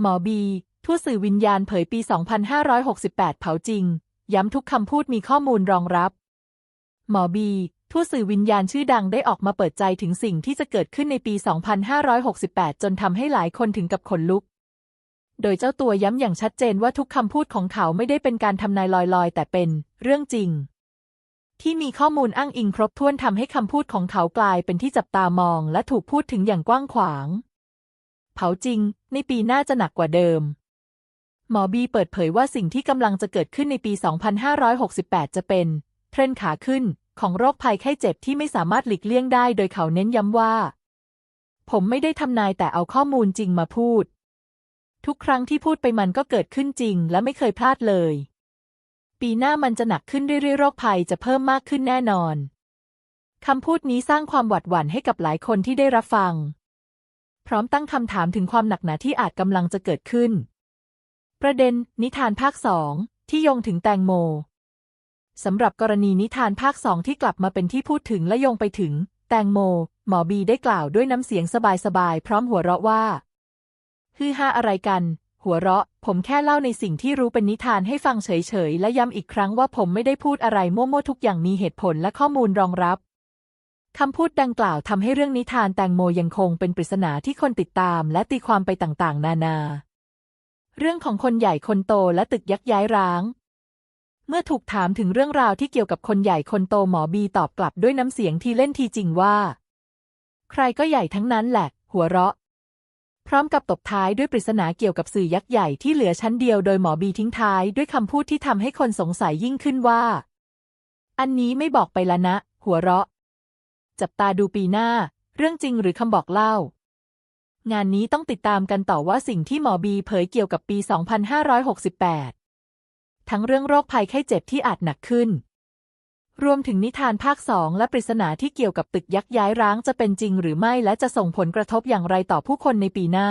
หมอบีทูตสื่อวิญญาณเผยปี 2568 เผาจริง ย้ำทุกคำพูดมีข้อมูลรองรับ หมอบีทูตสื่อวิญญาณชื่อดังได้ออกมาเปิดใจถึงสิ่งที่จะเกิดขึ้นในปี 2568 จนทำให้หลายคนถึงกับขนลุก โดยเจ้าตัวย้ำอย่างชัดเจนว่าทุกคำพูดของเขาไม่ได้เป็นการทำนายลอยๆ แต่เป็นเรื่องจริง ที่มีข้อมูลอ้างอิงครบถ้วนทำให้คำพูดของเขากลายเป็นที่จับตามอง และถูกพูดถึงอย่างกว้างขวาง เผาจริง ในปีหน้าจะหนักกว่าเดิม หมอบีเปิดเผยว่าสิ่งที่กำลังจะเกิดขึ้นในปี 2568 จะเป็นเทรนด์ขาขึ้นของโรคภัยไข้เจ็บที่ไม่สามารถหลีกเลี่ยงได้ โดยเขาเน้นย้ำว่า ผมไม่ได้ทำนายแต่เอาข้อมูลจริงมาพูด ทุกครั้งที่พูดไปมันก็เกิดขึ้นจริง และไม่เคยพลาดเลย ปีหน้ามันจะหนักขึ้นเรื่อยๆโรคภัยจะเพิ่มมากขึ้นแน่นอนคำพูดนี้สร้างความหวาดหวั่นให้กับหลายคนที่ได้รับฟัง พร้อมตั้งคำถามถึงความหนักหนาที่อาจกำลังจะเกิดขึ้น ประเด็น นิทานภาคสองที่โยงถึงแตงโมสำหรับกรณีนิทานภาคสองที่กลับมาเป็นที่พูดถึงและโยงไปถึง แตงโม หมอบีได้กล่าวด้วยน้ำเสียงสบายๆ พร้อมหัวเราะว่า ฮือฮาอะไรกัน หัวเราะ ผมแค่เล่าในสิ่งที่รู้เป็นนิทานให้ฟังเฉยๆ และย้ำอีกครั้งว่าผมไม่ได้พูดอะไรมั่วๆทุกอย่างมีเหตุผลและข้อมูลรองรับ คำพูดดังกล่าวทำให้เรื่องนิทานแตงโมยังคงเป็นปริศนาที่คนติดตามและตีความไปต่างๆ นานา เรื่องของคนใหญ่คนโตและตึกยักย้ายร้าง เมื่อถูกถามถึงเรื่องราวที่เกี่ยวกับคนใหญ่คนโตหมอบีตอบกลับด้วยน้ำเสียงที่เล่นทีจริงว่า ใครก็ใหญ่ทั้งนั้นแหละ หัวเราะ พร้อมกับตบท้ายด้วยปริศนาเกี่ยวกับสื่อยักษ์ใหญ่ที่เหลือชั้นเดียวโดยหมอบีทิ้งท้ายด้วยคำพูดที่ทำให้คนสงสัยยิ่งขึ้นว่า อันนี้ไม่บอกไปละนะ หัวเราะ จับตาดูปีหน้า เรื่องจริงหรือคำบอกเล่า งานนี้ต้องติดตามกันต่อว่าสิ่งที่หมอบีเผยเกี่ยวกับปี 2568 ทั้งเรื่องโรคภัยไข้เจ็บที่อาจหนักขึ้น รวมถึงนิทานภาคสองและปริศนาที่เกี่ยวกับตึกยักษ์ย้ายร้างจะเป็นจริงหรือไม่และจะส่งผลกระทบอย่างไรต่อผู้คนในปีหน้า